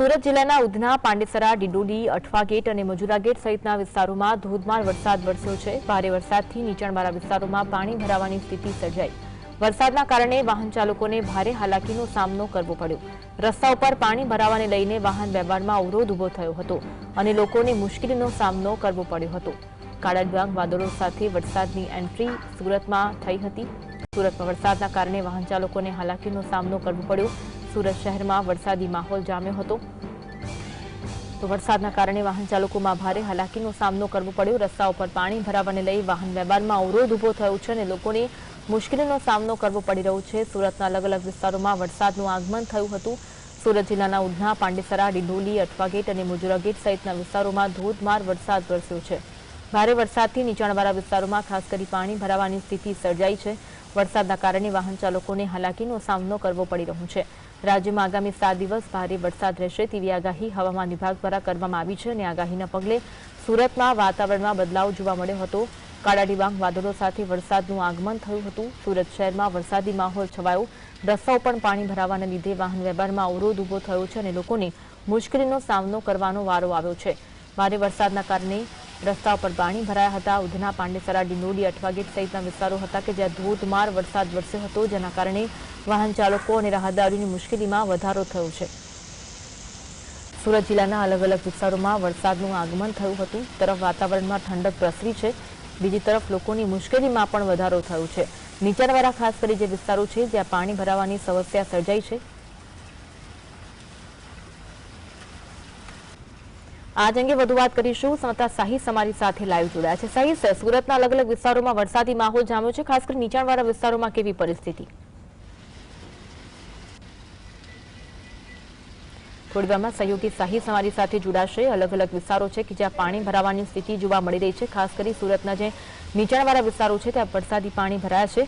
સુરત જિલ્લાના ઉધના, પાંડેસરા, ડિંડોલી, અઠવા ગેટ અને મજુરા ગેટ સહિતના વિસ્તારોમાં ધોધમાર વરસાદ વરસ્યો છે. ભારે વરસાદથી નીચાણવાળા વિસ્તારોમાં પાણી ભરાવાની સ્થિતિ સર્જાઈ. વરસાદના કારણે વાહન ચાલકોને ભારે હાલાકીનો સામનો કરવો પડ્યો. રસ્તા ઉપર પાણી ભરાવાને લઈને વાહન વ્યવહારમાં અવરોધ ઊભો થયો હતો અને લોકોને મુશ્કેલીનો સામનો કરવો પડ્યો હતો. કાળા ડિબાંગ વાદળો સાથે વરસાદની એન્ટ્રી સુરતમાં થઈ હતી. સુરતમાં વરસાદના કારણે વાહન ચાલકોને હાલાકીનો સામનો કરવો પડ્યો. સુરત શહેરમાં વરસાદી માહોલ જામ્યો હતો. તો વરસાદના કારણે વાહન ચાલકોમાં ભારે હાલાકીનો સામનો કરવો પડ્યો. રસ્તા ઉપર પાણી ભરાવાને લઈ વાહન વ્યવહારમાં અવરોધ ઊભો થયો છે અને લોકોને મુશ્કેલીનો સામનો કરવો પડી રહ્યો છે. સુરતના અલગ અલગ વિસ્તારોમાં વરસાદનું આગમન થયું હતું. સુરત જિલ્લાના ઉધના, પાંડેસરા, ડિંડોલી, અઠવા ગેટ અને મુજરા ગેટ સહિતના વિસ્તારોમાં ધોધમાર વરસાદ વરસ્યો છે. ભારે વરસાદથી નીચાણવાળા વિસ્તારોમાં ખાસ કરી પાણી ભરાવાની સ્થિતિ સર્જાઈ છે. વરસાદના કારણે વાહન ચાલકોને હાલાકીનો સામનો કરવો પડી રહ્યો છે. રાજ્યમાં આગામી સાત દિવસ ભારે વરસાદ રહેશે તેવી આગાહી હવામાન વિભાગ દ્વારા કરવામાં આવી છે અને આગાહીના પગલે સુરતમાં વાતાવરણમાં બદલાવ જોવા મળ્યો હતો. કાળા ડિબાંગ વાદળો સાથે વરસાદનું આગમન થયું હતું. સુરત શહેરમાં વરસાદી માહોલ છવાયો. રસ્તાઓ પણ પાણી ભરાવાના લીધે વાહન વ્યવહારમાં અવરોધ ઊભો થયો છે અને લોકોને મુશ્કેલીનો સામનો કરવાનો વારો આવ્યો છે. ભારે વરસાદના કારણે રસ્તા પર પાણી ભરાયા હતા. ઉધના પાંડેસરા, ડિંડોડી અઠવાગેટ સહિતના વિસ્તારો હતા કે જ્યાં ધોધમાર વરસાદ વરસ્યો હતો, જેના કારણે વાહન ચાલકો અને રાહદારીઓની મુશ્કેલીમાં વધારો થયો છે. સુરત જિલ્લાના અલગ અલગ વિસ્તારોમાં વરસાદનું આગમન થયું હતું. તરફ વાતાવરણમાં ઠંડક પ્રસરી છે. બીજી તરફ લોકોની મુશ્કેલીમાં પણ વધારો થયો છે. નીચાણવાળા, ખાસ કરી જે વિસ્તારો છે, જ્યાં પાણી ભરાવાની સમસ્યા સર્જાઈ છે આજ અંગે વધુ વાત કરીશું. સંતા સાહિસ અમારી સાથે લાઈવ જોડાયા છે. સાહિસ સુરતના અલગ અલગ વિસ્તારોમાં વરસાદી માહોલ જામ્યો છે. ખાસ કરી નીચાણવાળા વિસ્તારોમાં કેવી પરિસ્થિતિ? થોડી સહયોગી સાહિસ અમારી સાથે જોડાશે. અલગ અલગ વિસ્તારો છે કે જ્યાં પાણી ભરાવાની સ્થિતિ જોવા મળી રહી છે. ખાસ કરી સુરતના જે નીચાણવાળા વિસ્તારો છે, ત્યાં વરસાદી પાણી ભરાયા છે.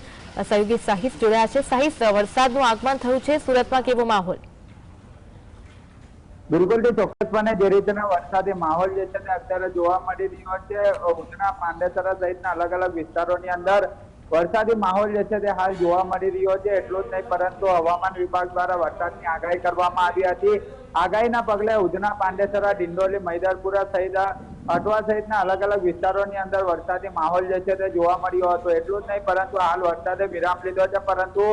સહયોગી સાહિસ જોડાયા છે. સાહિસ વરસાદનું આગમન થયું છે. સુરતમાં કેવો માહોલ? બિલકુલ ચોક્કસપણે જે રીતના વરસાદી માહોલ જે છે તે અત્યારે જોવા મળી રહ્યો છે ઉધના પાંડેસરા સહિતના અલગ અલગ વિસ્તારોની અંદર વરસાદી માહોલ જે છે તે હાલ જોવા મળી રહ્યો છે. એટલું જ નહીં, પરંતુ હવામાન વિભાગ દ્વારા વરસાદની આગાહી કરવામાં આવી હતી. આગાહીના પગલે ઉધના પાંડેસરા, ડિંડોલી, મૈદરપુરા સહિત અટવા સહિતના અલગ અલગ વિસ્તારોની અંદર વરસાદી માહોલ જે છે તે જોવા મળ્યો હતો. એટલું જ નહીં, પરંતુ હાલ વરસાદે વિરામ લીધો છે. પરંતુ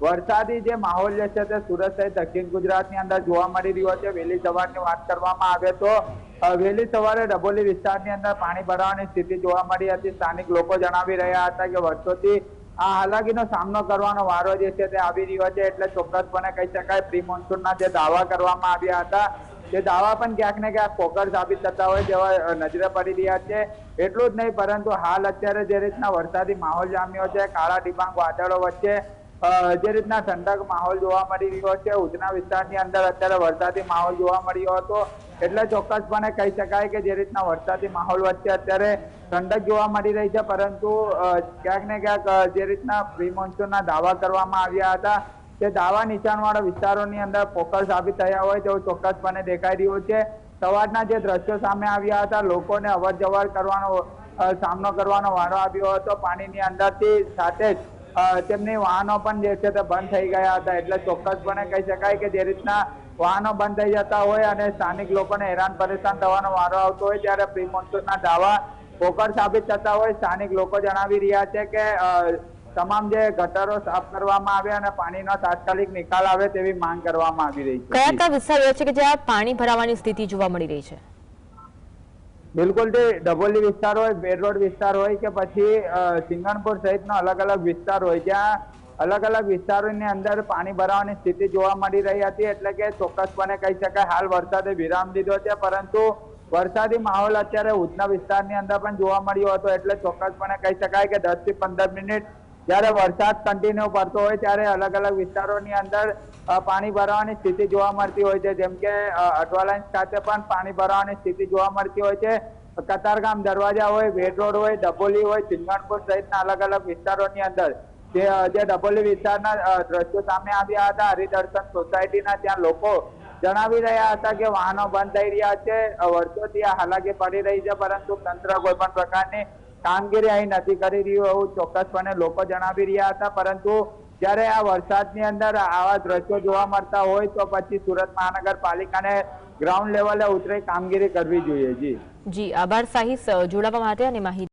વરસાદી જે માહોલ જે છે તે સુરત સહિત દક્ષિણ ગુજરાતની અંદર જોવા મળી રહ્યો છે. વહેલી સવારની વાત કરવામાં આવે તો વહેલી સવારે ડબોલી વિસ્તારની અંદર પાણી ભરાવાની સ્થિતિ જોવા મળી હતી. સ્થાનિક લોકો જણાવી રહ્યા હતા કે વર્ષોથી આ હાલાકીનો સામનો કરવાનો વારો જે છે તે આવી રહ્યો છે એટલે ચોક્કસપણે કહી શકાય પ્રી મોન્સૂનના જે દાવા કરવામાં આવ્યા હતા, તે દાવા પણ ક્યાંક ને ક્યાંક પોકર સાબિત થતા હોય જેવા નજરે પડી રહ્યા છે. એટલું જ નહીં, પરંતુ હાલ અત્યારે જે રીતના વરસાદી માહોલ જામ્યો છે, કાળા ડિબાંગ વાદળો વચ્ચે જે રીતના ઠંડક માહોલ જોવા મળી રહ્યો છે, ઉધના વિસ્તારની અંદર અત્યારે વરસાદી માહોલ જોવા મળ્યો હતો. એટલે ચોક્કસપણે કહી શકાય કે જે રીતના વરસાદી માહોલ વચ્ચે અત્યારે ઠંડક જોવા મળી રહી છે, પરંતુ ક્યાંક ને ક્યાંક જે રીતના પ્રી મોન્સૂનના દાવા કરવામાં આવ્યા હતા. તે દાવા નીચાણવાળા વિસ્તારોની અંદર પોકળ સાબિત થયા હોય તેવું ચોક્કસપણે દેખાઈ રહ્યું છે. સવારના જે દ્રશ્યો સામે આવ્યા હતા, લોકોને અવર જવર કરવાનો સામનો કરવાનો વારો આવ્યો હતો. પાણીની અંદરથી સાથે જ તેમની વાહનો પણ જે છે તે બંધ થઈ ગયા હતા. એટલે ચોક્કસપણે કહી શકાય કે જે રીતના વાહનો બંધ થઈ જતા હોય અને સ્થાનિક લોકોને હેરાન પરેશાન થવાનો વારો આવતો હોય ત્યારે પ્રી મોન્સૂનના દાવા પોકળ સાબિત થતા હોય. સ્થાનિક લોકો જણાવી રહ્યા છે કે તમામ જે ગટરો સાફ કરવામાં આવે અને પાણીનો તાત્કાલિક નિકાલ આવે તેવી માંગ કરવામાં આવી રહી છે. કયા કયા વિસ્તાર છે કે જ્યાં પાણી ભરાવાની સ્થિતિ જોવા મળી રહી છે? બિલકુલ તે ડભોલી વિસ્તાર હોય બેડ રોડ વિસ્તાર હોય કે પછી સિંગણપુર સહિતનો અલગ અલગ વિસ્તાર હોય, જ્યાં અલગ અલગ વિસ્તારોની અંદર પાણી ભરાવાની સ્થિતિ જોવા મળી રહી હતી, એટલે કે ચોક્કસપણે કહી શકાય હાલ વરસાદે વિરામ લીધો છે, પરંતુ વરસાદી માહોલ અત્યારે ઉધના વિસ્તારની અંદર પણ જોવા મળ્યો હતો, એટલે ચોક્કસપણે કહી શકાય કે દસથી પંદર મિનિટ જ્યારે વરસાદ કન્ટિન્યુ પડતો હોય ત્યારે અલગ અલગ વિસ્તારોની અંદર પાણી ભરાવાની સ્થિતિ જોવા મળતી હોય છે. જેમ કે અઠવાલાઇન્સ ખાતે પણ પાણી ભરાવાની સ્થિતિ જોવા મળતી હોય છે. કતારગામ દરવાજા હોય વેડ રોડ હોય ડબોલી હોય, સિંગણપુર સહિતના અલગ અલગ વિસ્તારોની અંદર. જે જે ડબોલી વિસ્તારના દ્રશ્યો સામે આવ્યા હતા, હરિદર્શન સોસાયટીના, ત્યાં લોકો જણાવી રહ્યા હતા કે વાહનો બંધ થઈ રહ્યા છે વર્ષોથી આ હાલાકી પડી રહી છે, પરંતુ તંત્ર કોઈ પણ પ્રકારની કામગીરી અહીં નથી કરી રહ્યું એવું ચોક્કસપણે લોકો જણાવી રહ્યા હતા, પરંતુ જ્યારે આ વરસાદની અંદર આવા દ્રશ્યો જોવા મળતા હોય તો પછી સુરત મહાનગરપાલિકાને ગ્રાઉન્ડ લેવલે ઉતરે કામગીરી કરવી જોઈએ. જી. જી, આભાર સાહિસ જોડાવા માટે અને માહિતી